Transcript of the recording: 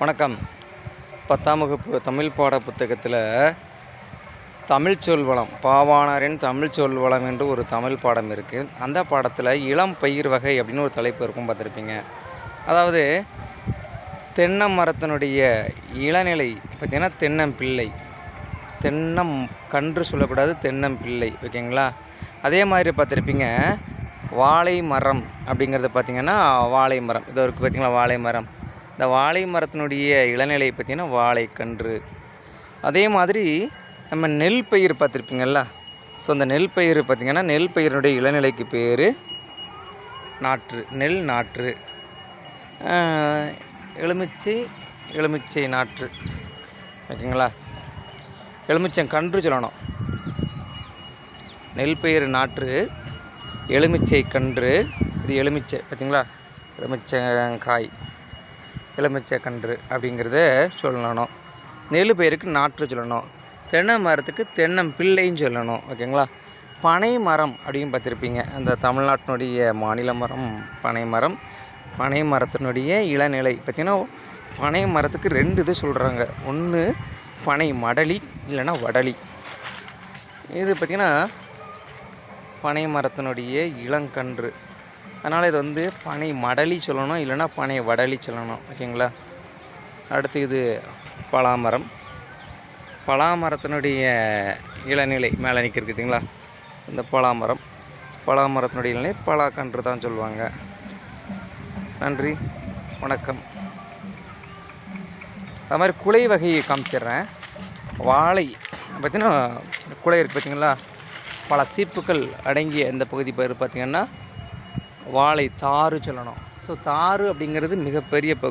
வணக்கம். பத்தாம் வகுப்பு தமிழ் பாட புத்தகத்தில் தமிழ் சொல்வளம் பாவாணரின் தமிழ் சொல்வளம் என்று ஒரு தமிழ் பாடம் இருக்குது அந்த பாடத்தில் இளம் பயிர் வகை அப்படின்னு ஒரு தலைப்பு இருக்கும் பார்த்துருப்பீங்க. அதாவது தென்னை மரத்தினுடைய இளநிலை பார்த்திங்கன்னா தென்னம்பிள்ளை தென்னம் கன்று சொல்லக்கூடாது தென்னம்பிள்ளை ஓகேங்களா? அதே மாதிரி பார்த்துருப்பீங்க வாழை மரம் அப்படிங்கிறது பார்த்திங்கன்னா வாழை மரம். இது இருக்குது பார்த்திங்களா வாழை மரம்? இந்த வாழை மரத்தினுடைய இளநிலை பார்த்திங்கன்னா வாழைக்கன்று அதே மாதிரி நம்ம நெல் பயிர் பார்த்துருப்பீங்கள்ல ஸோ அந்த நெல் பயிர் பார்த்திங்கன்னா நெல் பயிரினுடைய இளநிலைக்கு பேர் நாற்று நெல் நாற்று. எலுமிச்சை எலுமிச்சை நாற்று. ஓகேங்களா? எலுமிச்சங்கன்று சொல்லணும். நெல் பயிர் நாற்று எலுமிச்சை கன்று. இது எலுமிச்சை பார்த்திங்களா? எலுமிச்சங்காய். எலுமிச்சை கன்று அப்படிங்கிறத சொல்லணும். நெல் பயிருக்கு நாற்று சொல்லணும். தென்னை மரத்துக்கு தென்னம்பிள்ளைன்னு சொல்லணும். ஓகேங்களா? பனை மரம் அப்படின்னு பார்த்துருப்பீங்க. அந்த தமிழ்நாட்டினுடைய மாநில மரம் பனை மரம். பனை மரத்தினுடைய இளநிலை. பார்த்திங்கன்னா பனை மரத்துக்கு ரெண்டு இது சொல்கிறாங்க ஒன்று பனை மடலி இல்லைன்னா வடலி. இது பார்த்திங்கன்னா பனை மரத்தினுடைய இளங்கன்று. அதனால் இது வந்து பனை மடலி சொல்லணும் இல்லைன்னா பனை வடலி சொல்லணும். ஓகேங்களா? அடுத்து இது பலாமரம். பலாமரத்தினுடைய இளநிலை மேலே நிற்கிறது பார்த்தீங்களா? இந்த பலாமரம். பலாமரத்தினுடைய இளநிலை பலாக்கன்று தான் சொல்லுவாங்க. நன்றி. வணக்கம். அது மாதிரி குலை வகையை காமிச்சிடுறேன். வாழை. பார்த்தீங்கன்னா குலை இருக்குது பார்த்தீங்களா? பல சீப்புகள் அடங்கிய இந்த பகுதி பேர் பார்த்திங்கன்னா வாழை தாறு சொல்லணும். ஸோ தாறு அப்படிங்கிறது மிகப்பெரிய இப்போ